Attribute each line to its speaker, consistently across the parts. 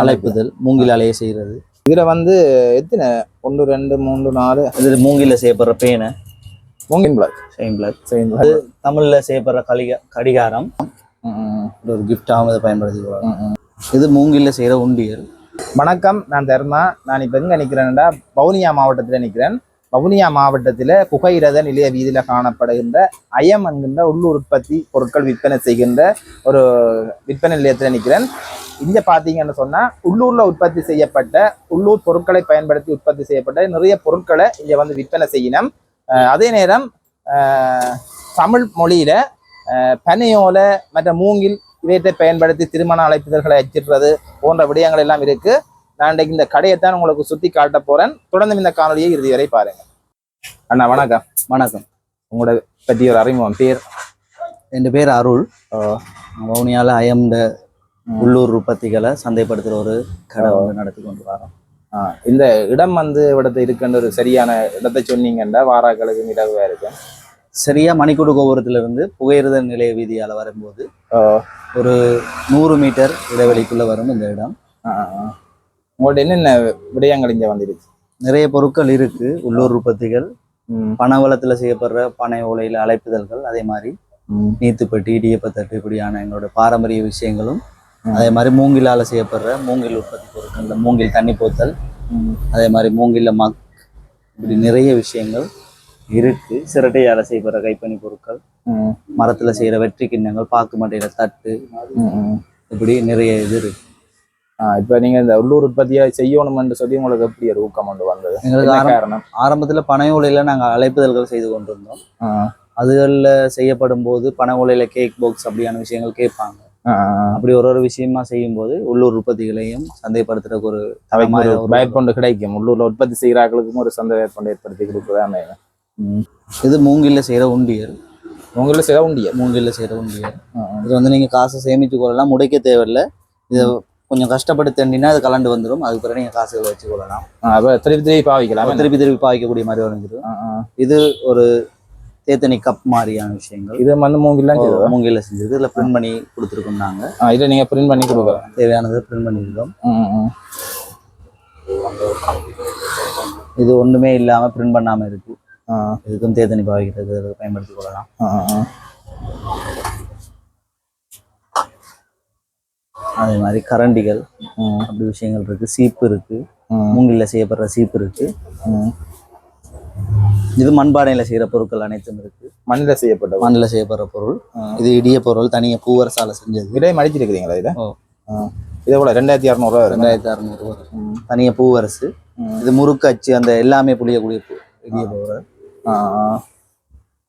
Speaker 1: அழைப்புதல் மூங்கில் அலைய செய்கிறது.
Speaker 2: இதுல வந்து எத்தனை? ஒன்று ரெண்டு மூன்று நாலு.
Speaker 1: இது மூங்கில செய்யப்படுற பேனை.
Speaker 2: மூங்கின் பிளாக்
Speaker 1: செயின் பிளாக்
Speaker 2: சரி
Speaker 1: தமிழ்ல செய்யப்படுற கலிக கடிகாரம். இது ஒரு கிஃப்டாகவும் இதை பயன்படுத்தி கொள்ளலாம் இது மூங்கில்ல செய்யற உண்டியல்.
Speaker 2: வணக்கம் நான் தர்மா. நான் இப்போ எங்கே நிற்கிறேன்டா வவுனியா மாவட்டத்தில் நிற்கிறேன் வவுனியா மாவட்டத்தில் புகையிரத நிலைய வீதியில் காணப்படுகின்ற அயம் என்கின்ற உள்ளூர் உற்பத்தி பொருட்கள் விற்பனை செய்கின்ற ஒரு விற்பனை நிலையத்தில் நிற்கிறேன் இங்கே பார்த்தீங்கன்னு சொன்னால் உள்ளூரில் உற்பத்தி செய்யப்பட்ட உள்ளூர் பொருட்களை பயன்படுத்தி உற்பத்தி செய்யப்பட்ட நிறைய பொருட்களை இங்கே வந்து விற்பனை செய்யணும். அதே நேரம் தமிழ் மொழியில் பனையோல மற்ற மூங்கில் இவற்றை பயன்படுத்தி திருமண அழைப்பிதழ்களை அச்சிடுறது போன்ற விடயங்கள் எல்லாம் இருக்குது நான் இன்றைக்கு இந்த கடையைத்தான் உங்களுக்கு சுத்தி காட்ட போறேன். தொடர்ந்து இந்த காணொலியை இறுதி வரை பாருங்க. அண்ணா வணக்கம்.
Speaker 1: வணக்கம்.
Speaker 2: உங்களோட பற்றி ஒரு அறிமுகம். பேர்?
Speaker 1: என் பேர் அருள். வவுனியால அயம்ட உள்ளூர் உற்பத்திகளை சந்தைப்படுத்துகிற ஒரு கடை வந்து நடத்தி கொண்டு வரோம்.
Speaker 2: இந்த இடம் வந்து இடத்தை இருக்குன்ற ஒரு சரியான இடத்தை சொன்னீங்கன்னா வாராக்களுக்கு மிளகுவா இருக்கு.
Speaker 1: சரியா மணிக்கூடு கோபுரத்துல இருந்து புகையிரத நிலைய வீதியால வரும்போது ஒரு நூறு மீட்டர் இடைவெளிக்குள்ள வரும் இந்த இடம்.
Speaker 2: உங்கள்ட்ட என்னென்ன விடயங்கள் இங்க வந்துருக்கு?
Speaker 1: நிறைய பொருட்கள் இருக்கு. உள்ளூர் உற்பத்திகள் பனவளத்துல செய்யப்படுற பனை ஓலையில அழைப்புதல்கள் அதே மாதிரி நீத்துப்பட்டி இடியப்பத்தட்டு இப்படியான எங்களோட பாரம்பரிய விஷயங்களும். அதே மாதிரி மூங்கிலால செய்யப்படுற மூங்கில் உற்பத்தி பொருட்கள் மூங்கில் தண்ணி போத்தல் அதே மாதிரி மூங்கில்ல மக் இப்படி நிறைய விஷயங்கள் இருக்கு. சிரட்டையால செய்யப்படுற கைப்பணி பொருட்கள் மரத்துல செய்யற வெற்றி கிண்ணங்கள் பாக்கு மட்டையில தட்டு. இப்படி நிறைய இது இருக்கு.
Speaker 2: இப்ப நீங்க இந்த உள்ளூர் உற்பத்தியை செய்யணும்னு சொல்லி உங்களுக்கு எப்படி ஒரு ஊக்கம் கொண்டு வந்தது?
Speaker 1: எங்களுக்கு
Speaker 2: காரணம்?
Speaker 1: ஆரம்பத்துல பனை ஓலையில நாங்க அழைப்புதல்கள் செய்து கொண்டிருந்தோம். அதுகளில் செய்யப்படும் போது பனை ஓலையில கேக் பாக்ஸ் அப்படியான விஷயங்கள் கேட்பாங்க. அப்படி ஒரு ஒரு விஷயமா செய்யும்போது உள்ளூர் உற்பத்திகளையும் சந்தைப்படுத்துறதுக்கு ஒரு
Speaker 2: பயக்கொண்டு கிடைக்கும். உள்ளூர்ல உற்பத்தி செய்யறாங்களுக்கும் ஒரு சந்தை ஏற்பண்டு ஏற்படுத்தி கொடுக்குறாங்க
Speaker 1: இது மூங்கில்ல செய்யற உண்டியல்.
Speaker 2: உங்கள செய்ய உண்டிய
Speaker 1: மூங்கில்ல செய்யற உண்டியல். இது வந்து நீங்க காசை சேமிச்சு கொள்ளலாம். முடைக்க தேவையில்ல. இதை கொஞ்சம் கஷ்டப்பட்டு தண்டினா அது கலண்டு வந்துடும் அதுக்கு பிறகு நீங்க காசுகளை வச்சு கொள்ளலாம்
Speaker 2: அப்ப திருப்பி திருப்பி பாவிக்கலாம்.
Speaker 1: திருப்பி திருப்பி பாய்க்கக்கூடிய மாதிரி வந்துடும். இது ஒரு தேத்தனி கப் மாதிரியான விஷயங்கள்.
Speaker 2: இது மண்ணு மூங்கிலாம் செய்யுதா?
Speaker 1: மூங்கில்ல செஞ்சது இதுல பிரிண்ட் பண்ணி கொடுத்துருக்கோம் நாங்க.
Speaker 2: இதை நீங்க பிரிண்ட் பண்ணி கொடுக்கலாம்.
Speaker 1: தேவையானதை பிரிண்ட் பண்ணியிருக்கோம். இது ஒண்ணுமே இல்லாம பிரிண்ட் பண்ணாம இருக்கு.
Speaker 2: ஆ,
Speaker 1: இதுக்கும் தேத்தனி பாய்க்கிறது அதை பயன்படுத்திக் கொள்ளலாம்
Speaker 2: ஆ, ஆ.
Speaker 1: அதே மாதிரி கரண்டிகள் அப்படி விஷயங்கள் இருக்கு. சீப்பு இருக்கு.
Speaker 2: ம்,
Speaker 1: மூங்கில்ல செய்யப்படுற சீப்பு இருக்கு. இது மண்பானையில செய்யற பொருட்கள் அனைத்தும் இருக்கு.
Speaker 2: மண்ணில் செய்யப்பட்டது.
Speaker 1: மண்ணில் செய்யப்படுற பொருள். இது இடிய பொருள் தனியா பூவரசால செஞ்சது.
Speaker 2: விலை மடிச்சிருக்கிறீங்களா இதை. இதை கூட ரெண்டாயிரத்தி வரும்
Speaker 1: ரெண்டாயிரத்தி அறுநூறு
Speaker 2: ம்,
Speaker 1: தனியா பூவரசு. இது முறுக்கு அச்சு அந்த எல்லாமே புளியக்கூடிய பூ இடிய
Speaker 2: ஆ.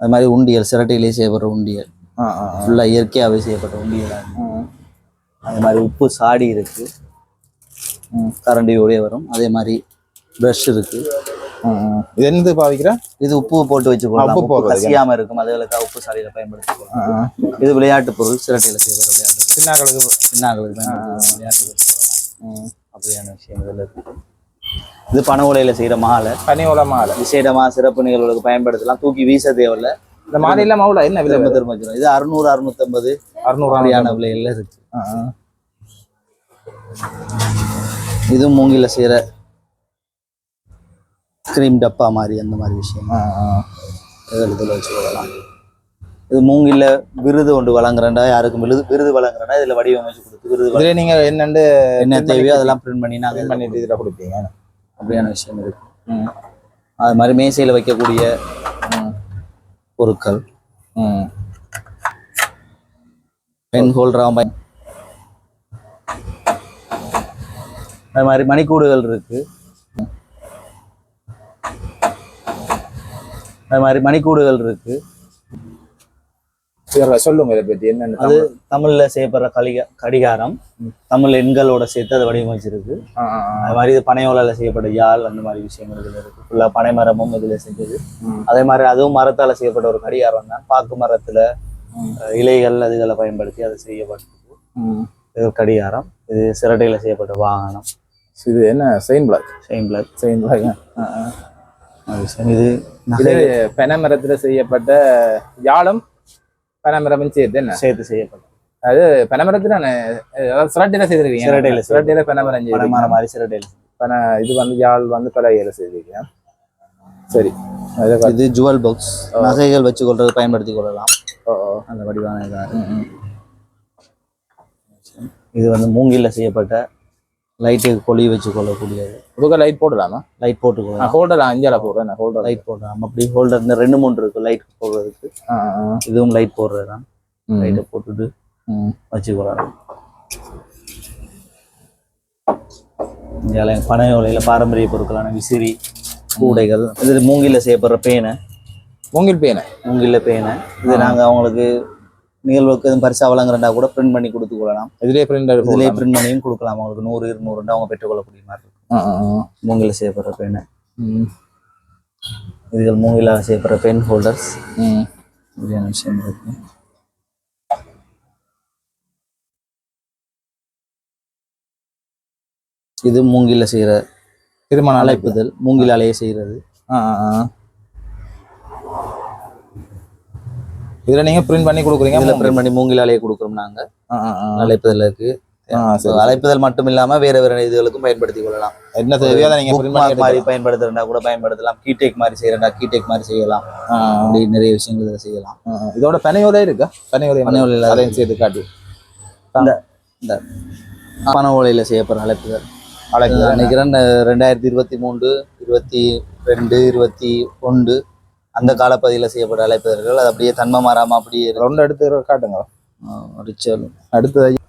Speaker 1: அது மாதிரி உண்டியல் சிரட்டையிலேயே செய்யப்படுற உண்டியல்.
Speaker 2: ஆ, ஆ, ஆ.
Speaker 1: ஃபுல்லா இயற்கையாவே செய்யப்பட்ட உண்டியல்
Speaker 2: ம்,
Speaker 1: அதே மாதிரி உப்பு சாடி இருக்கு.
Speaker 2: ம்.
Speaker 1: கரண்டியோடய வரும். அதே மாதிரி ப்ரஷ் இருக்கு.
Speaker 2: ம், ம். இது என்னது பாவிக்கிறேன்
Speaker 1: இது உப்பு போட்டு வச்சுக்கொள்ளலாம்
Speaker 2: உப்பு.
Speaker 1: கசியாம இருக்கும். அதுகளுக்காக உப்பு
Speaker 2: ஆ, ஆ.
Speaker 1: இது விளையாட்டு பொருள். சிரட்டையில செய்யப்படுற விளையாட்டு
Speaker 2: சின்னாக்களுக்கு
Speaker 1: சின்னாக்களுக்கு விளையாட்டு பொருள். அப்படியான விஷயங்கள் இருக்கு. இது பனை ஓலையில செய்யற மாலை.
Speaker 2: பனி ஓலை மாலை.
Speaker 1: விசேடமா சிறப்பு நிகழ்வுகளுக்கு பயன்படுத்தலாம். தூக்கி வீச தேவையில்ல.
Speaker 2: இந்த மாலையெல்லாம் மாவுல என்ன விலை
Speaker 1: திரும்ப வச்சிரும். இது அறுநூறு அறுநூத்தம்பது.
Speaker 2: அறுநூறு
Speaker 1: அப்படியான விலையில இருக்கு. இது மூங்கில செய்யற கிரீம் டப்பா மாதிரி அந்த மாதிரி விஷயம். இதில் வச்சு கொள்ளலாம் இது மூங்கில்ல விருது ஒன்று வழங்குறேன்டா. யாருக்கும் விருது விருது வழங்குறேன்டா இதுல வடிவமைச்சு கொடுத்து விருது
Speaker 2: இதுல நீங்க என்னண்டு
Speaker 1: என்ன தேவையோ அதெல்லாம் பிரிண்ட் பண்ணி நாங்க
Speaker 2: print பண்ணிட்டு இதுல கொடுப்பீங்க.
Speaker 1: அப்படியான விஷயம் இருக்கு. அது மாதிரி மேசையில வைக்கக்கூடிய பொருட்கள். பென் ஹோல்டராகவும் பயன். அது மாதிரி மணிக்கூடுகள் இருக்கு. அது மாதிரி மணிக்கூடுகள் இருக்கு.
Speaker 2: சரி, சொல்லுங்க இதை பத்தி என்னன்னு
Speaker 1: அது தமிழ்ல செய்யப்படுற கலிக கடிகாரம். தமிழ் எண்களோட சேர்த்து அதை வடிவமைச்சிருக்கு. அது மாதிரி இது பனையோலால செய்யப்பட்ட யாழ் அந்த மாதிரி விஷயங்கள் இதுல இருக்கு. ஃபுல்லா பனை மரமும் இதுல செஞ்சது. அதே மாதிரி அதுவும் மரத்தால செய்யப்பட்ட ஒரு கடிகாரம் தான். பாக்கு மரத்துல இலைகள் அதுகளை பயன்படுத்தி அதை செய்யப்பட்டது
Speaker 2: ம்.
Speaker 1: இது கடிகாரம். இது சிரட்டையில செய்யப்பட்ட வாகனம்.
Speaker 2: இது என்ன? Chain block.
Speaker 1: Chain block.
Speaker 2: Chain block
Speaker 1: இது நகை.
Speaker 2: பனைமரத்துல செய்யப்பட்ட யாழும் பனைமரமும் சேர்த்து என்ன?
Speaker 1: சேர்த்து செய்யப்பட்ட
Speaker 2: அது பனைமரத்துல சிரட்டையில செய்திருக்கீங்க.
Speaker 1: சிரட்டையில.
Speaker 2: சிரட்டையில பனைமரம்
Speaker 1: பனை
Speaker 2: செய்திருக்கீங்க.
Speaker 1: மரம் மாதிரி சிரட்டையில்
Speaker 2: பனை இது வந்து யாழ் வந்து பலகையில செய்திருக்கீங்க. சரி.
Speaker 1: இது ஜுவல் பாக்ஸ் நகைகள் வச்சு கொள்றது பயன்படுத்தி கொள்ளலாம்.
Speaker 2: ஓ, ஓ.
Speaker 1: அந்த வடிவான இதா வந்து மூங்கில்ல செய்யப்பட்ட லைட்டுக்கு கொளி வச்சு கொள்ளக்கூடியது
Speaker 2: இதுக்கு லைட் போடலாமா?
Speaker 1: லைட் போட்டு கொள்ளலாம்
Speaker 2: ஹோல்டர் அஞ்சால போடுறேன் ஹோல்டர் லைட்
Speaker 1: போடலாம். அப்படி ஹோல்டர் இந்த ரெண்டு மூணு இருக்கு லைட் போடுறதுக்கு. இதுவும் லைட் போடுறது தான் லைட்டை போட்டுட்டு வச்சுக்கொள்ளலாம் இந்தியாவில் பனை ஓலையில் பாரம்பரிய பொருட்களான விசிறி கூடைகள் இது மூங்கில்ல செய்யப்படுற பேனை.
Speaker 2: மூங்கில் பேனை.
Speaker 1: மூங்கில்ல பேனை. இது நாங்கள் அவங்களுக்கு நிகழ்வுக்கு எதுவும் பரிசா வழங்குறா கூட பிரிண்ட் பண்ணி கொடுத்து கொள்ளலாம்.
Speaker 2: இதுலயே பிரிண்டர்
Speaker 1: இதுலேயே பிரிண்ட் பண்ணியும் கொடுக்கலாம். அவங்களுக்கு நூறு இருநூறு அவங்க பெற்றுக்கொள்ளக்கூடிய மாதிரி இருக்கும். மூங்கில செய்யப்படுற பேனை இதுகள் மூங்கில செய்யப்படுற பென் ஹோல்டர்ஸ் இப்படியான விஷயம் இருக்கு? இது மூங்கில செய்யற
Speaker 2: திருமண அழைப்பு.
Speaker 1: அழைப்புதல். மூங்கில் அலைய செய்யறது
Speaker 2: இதுல நீங்க பிரிண்ட் பண்ணி கொடுக்குறீங்க
Speaker 1: இதுல பிரிண்ட் பண்ணி மூங்கில் அலைய கொடுக்குறோம் நாங்க.
Speaker 2: ஆ, ஆ, ஆ.
Speaker 1: அழைப்புதல் இருக்கு.
Speaker 2: ஆ, சரி.
Speaker 1: அழைப்புதல் மட்டும் இல்லாம வேற வேற இதுகளுக்கும் பயன்படுத்தி கொள்ளலாம்.
Speaker 2: என்ன தேவையோ அதை நீங்க
Speaker 1: மாதிரி பயன்படுத்துறா கூட பயன்படுத்தலாம். கீடேக் மாதிரி செய்யறா கீடேக் மாதிரி செய்யலாம். அப்படி நிறைய விஷயங்கள் இதை செய்யலாம்.
Speaker 2: இதோட பனையோலை இருக்கா? பனையோலை
Speaker 1: பனையோலை இல்ல.
Speaker 2: அதையும் சேர்த்து காட்டி.
Speaker 1: இந்த பண ஓலையில செய்யப்படுற அழைப்புதல்.
Speaker 2: அழைப்பு
Speaker 1: நான் நினைக்கிறேன் ரெண்டாயிரத்தி இருபத்தி மூன்று இருபத்தி ரெண்டு இருபத்தி ஒன்று அந்த காலப்பகுதியில் செய்யப்பட்ட அழைப்புதல்கள் அது அப்படியே தன்மை மாறாம அப்படியே
Speaker 2: ரெண்டு எடுத்து காட்டுங்க.
Speaker 1: அஹ், ரிச்சுவல்
Speaker 2: அடுத்தது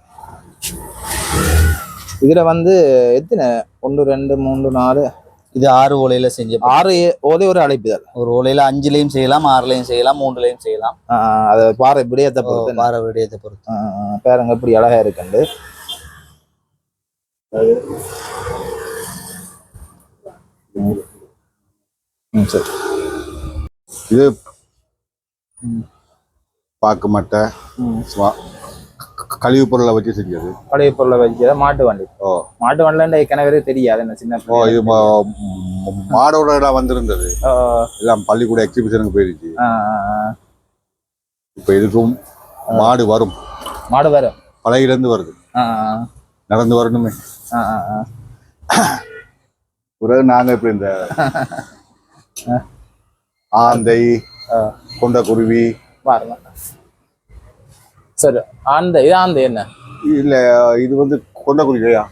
Speaker 2: இதுல வந்து எத்தனை? ஒன்று ரெண்டு மூன்று நாலு.
Speaker 1: இது ஆறு ஓலையில செஞ்ச
Speaker 2: ஆறு ஒரே ஒரு அழைப்புதல்
Speaker 1: ஒரு ஓலையில அஞ்சுலையும் செய்யலாம் ஆறுலையும் செய்யலாம் மூன்றுலையும் செய்யலாம்.
Speaker 2: அதை பாறை விடயத்தை பொறுத்து
Speaker 1: வார விடயத்தை பொறுத்து.
Speaker 2: பாருங்க இப்படி அழகா இருக்குண்டு. சரி.
Speaker 3: இது பாக்கு மட்டை கழிவு பொருளை வச்சு செஞ்சது.
Speaker 2: பழைய பொருளை வச்சு மாட்டு வண்டி.
Speaker 3: ஓ.
Speaker 2: மாட்டு வண்டில கிணறு தெரியாது என்ன சின்ன
Speaker 3: ஓ இது மாடோட எல்லாம் வந்திருந்தது. எல்லாம் பள்ளிக்கூட எக்ஸிபிஷனுக்கு போயிருச்சு. இப்போ இதுக்கும் மாடு வரும்.
Speaker 2: மாடு வரும்.
Speaker 3: பழையிலேருந்து வருது. நடந்து வரணுமே. பிறகு நாங்க இப்ப இந்த ஆந்தை கொண்ட குருவி
Speaker 2: பாருங்க சரி ஆந்த இது ஆந்த என்ன
Speaker 3: இல்ல இது வந்து கொண்ட குருவியா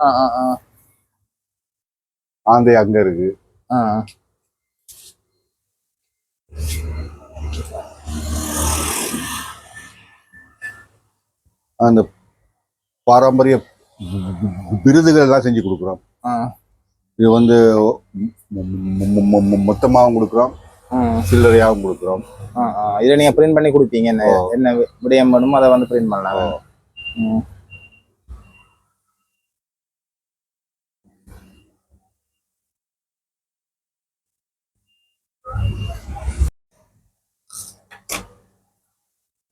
Speaker 2: ஆ, ஆ, ஆ.
Speaker 3: ஆந்தை அங்க இருக்கு. அந்த பாரம்பரிய விருதுகள் எல்லாம் செஞ்சு கொடுக்குறோம்
Speaker 2: ஆ.
Speaker 3: இது வந்து மொத்தமாகவும் கொடுக்குறோம். சில்லறையாகவும் கொடுக்குறோம்.
Speaker 2: இதை நீங்க பிரிண்ட் பண்ணி கொடுப்பீங்க. என்ன என்ன விடயம் வேணுமோ அதை வந்து பிரிண்ட் பண்ணலாம்.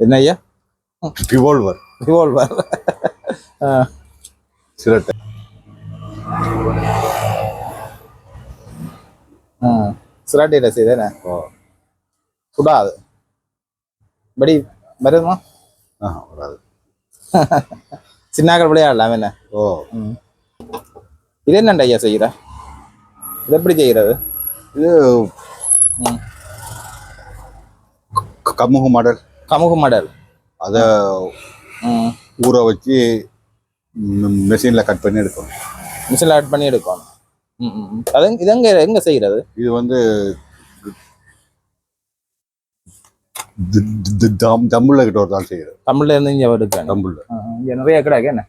Speaker 2: என்ன ஐயா?
Speaker 3: ரிவால்வர்
Speaker 2: ரிவால்வர்
Speaker 3: சிரட்டை
Speaker 2: சிராட்டியில செய்தேனே
Speaker 3: ஓ.
Speaker 2: சுடாது. படி வருமா
Speaker 3: ஆ வராது.
Speaker 2: சின்னாக்கள் விளையாடலாம் என்ன?
Speaker 3: ஓ.
Speaker 2: இது என்னண்டா ஐயா செய்கிற இது எப்படி செய்கிறது
Speaker 3: இது கமுகு மாடல்.
Speaker 2: கமுகு மாடல்.
Speaker 3: அதை ஊற வச்சு மெஷினில் கட் பண்ணி எடுக்கணும்.
Speaker 2: மிஷினில் ஆட் பண்ணி எடுக்கணும். அது இது எங்க எங்க செய்கிறது
Speaker 3: இது வந்து தமிழில் கிட்ட ஒரு தான் செய்யுது
Speaker 2: தமிழ்ல இருந்து இங்கே எடுக்கணும்
Speaker 3: தமிழில்
Speaker 2: இங்க நிறைய கிடாக்கு என்ன?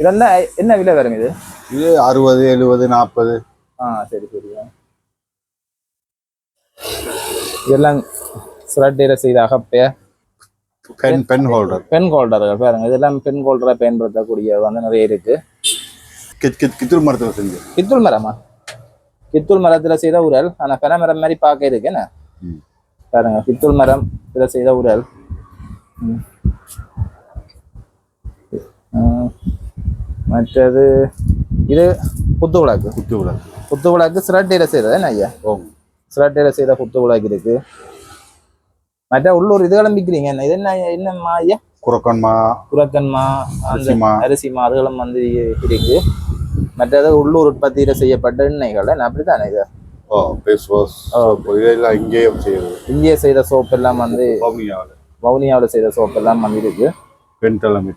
Speaker 2: இதெல்லாம் என்ன விலை வருங்க இது?
Speaker 3: இது அறுபது எழுபது நாற்பது.
Speaker 2: ஆ சரி சரி. இதெல்லாம் சிராட்டியில் செய்த அகப்பைய
Speaker 3: பென் பென் ஹோல்டர்.
Speaker 2: பென் ஹோல்டர்கள் பாருங்க. இதெல்லாம் பென் ஹோல்டரை பயன்படுத்தக்கூடிய வந்து நிறைய இருக்கு.
Speaker 3: கித்தூர் மரத்தில் செஞ்சு.
Speaker 2: கித்துள் மரமா? கித்துள் மரத்துல செய்த உரல் ஆனா பனை மரம் மாதிரி பார்க்க இருக்கு. என்ன. பாருங்க கித்துள் மரம் இதுல செய்த உரல். மற்றது இது குத்து விளக்கு.
Speaker 3: குத்து விளக்கு.
Speaker 2: குத்து விளக்கு சிராட்டையில செய்தது. என்ன ஐயா?
Speaker 3: ஓ.
Speaker 2: சிராட்டையில செய்த குத்து விளக்கு இருக்கு. மற்ற உள்ளூர் இதுகளும் விற்கிறீங்க என்ன இது என்ன என்னம்மா ஐயா?
Speaker 3: குரக்கன்மா
Speaker 2: குரக்கன்மா அந்த
Speaker 3: அரிசிமா.
Speaker 2: அரிசி மாதுகளும் வந்து இருக்கு. மற்றது உள்ளூர் உற்பத்தியில செய்யப்பட்ட எண்ணெய்கள் அப்படித்தானே இது?
Speaker 3: ஓ ஃபேஸ் வாஷ். இதெல்லாம் இங்கேயே செய்யுது
Speaker 2: இந்திய செய்த சோப் எல்லாம் வந்து
Speaker 3: பவுனியாவில்
Speaker 2: வவுனியாவில் செய்த சோப் எல்லாம் வந்து இருக்கு.
Speaker 3: பெண் தலைமை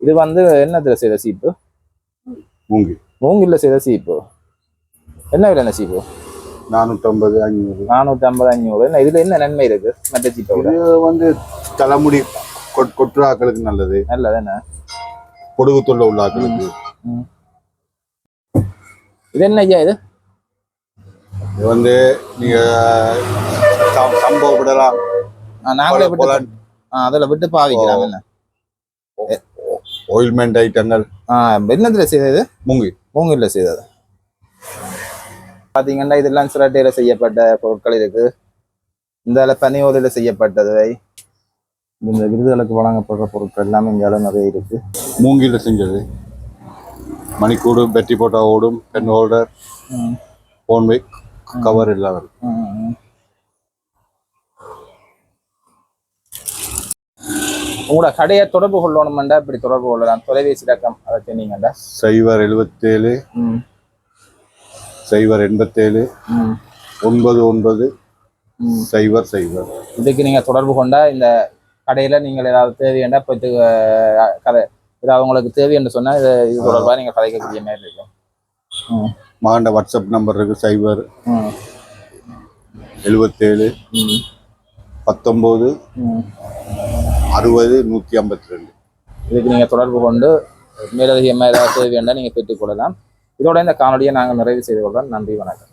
Speaker 2: இது வந்து என்னத்துல செய்த சீப்பு?
Speaker 3: மூங்கி
Speaker 2: மூங்கில்ல செய்த சீப்பு. என்ன விலை என்ன சீப்பு?
Speaker 3: நானூற்றம்பது ஐநூறு.
Speaker 2: நானூத்தி ஐம்பது அஞ்சூறு என்ன இதுல என்ன நன்மை இருக்கு மற்ற சீப்பை
Speaker 3: வந்து தலைமுடி கொட்டுற ஆக்களுக்கு நல்லது.
Speaker 2: நல்லது என்ன
Speaker 3: பொடுகு தொல்லை உள்ள ஆக்களுக்கு.
Speaker 2: இது என்ன ஐயா இது?
Speaker 3: இது வந்து நீங்க சம்- சம்பவ விடலாம்.
Speaker 2: நாங்களே விட்டு அதுல விட்டு பாவிக்கலாம் என்ன?
Speaker 3: ஆயில்மெண்ட் ஐட்டங்கள்
Speaker 2: என்னத்துல செய்தது
Speaker 3: மூங்கி
Speaker 2: மூங்கில்ல செய்தது. பாத்தீங்கன்னா இதெல்லாம் சிரட்டையில செய்யப்பட்ட பொருட்கள் இருக்கு. இந்த பனியோலில செய்யப்பட்டது. இந்த விருதுகளுக்கு வழங்கப்படுற பொருட்கள் எல்லாமே இங்கால நிறைய இருக்கு.
Speaker 3: மூங்கில செஞ்சது. மணிக்கூடு பெட்டி போட்டா ஓடும் பென் ஹோல்டர்
Speaker 2: ம்.
Speaker 3: போன் வைக் கவர்
Speaker 2: ம். உங்களோட கடையை தொடர்பு கொள்ளணுமெண்டா? இப்படி தொடர்பு கொள்ளலாம். தொலைபேசி இலக்கம் அதை சொன்னீங்கண்டா?
Speaker 3: சைபர் எழுபத்தேழு
Speaker 2: ம்.
Speaker 3: சைபர் எண்பத்தேழு ஒன்பது ஒன்பது
Speaker 2: ம்.
Speaker 3: சைபர் சைபர்.
Speaker 2: இதுக்கு நீங்க தொடர்பு கொண்டா இந்த கடையில நீங்கள் ஏதாவது தேவையாண்டா போயிட்டு கதை ஏதாவது உங்களுக்கு தேவை என்று சொன்னா இது இது தொடர்பாக நீங்க கதைக்கக்கூடிய மாதிரி இருக்கும். ம்
Speaker 3: மாண்ட வாட்ஸ்அப் நம்பர் இருக்கு சைபர். எழுபத்தேழு பத்தொம்போது. அறுபது நூற்றி ஐம்பத்தி ரெண்டு
Speaker 2: இதுக்கு நீங்க தொடர்பு கொண்டு மேலதிகமாக ஏதாவது தேவையாண்டா நீங்க பெற்றுக்கொள்ளலாம் இதோட இந்த காணொலியை நாங்கள் நிறைவு செய்து கொள்றோம் நன்றி வணக்கம்.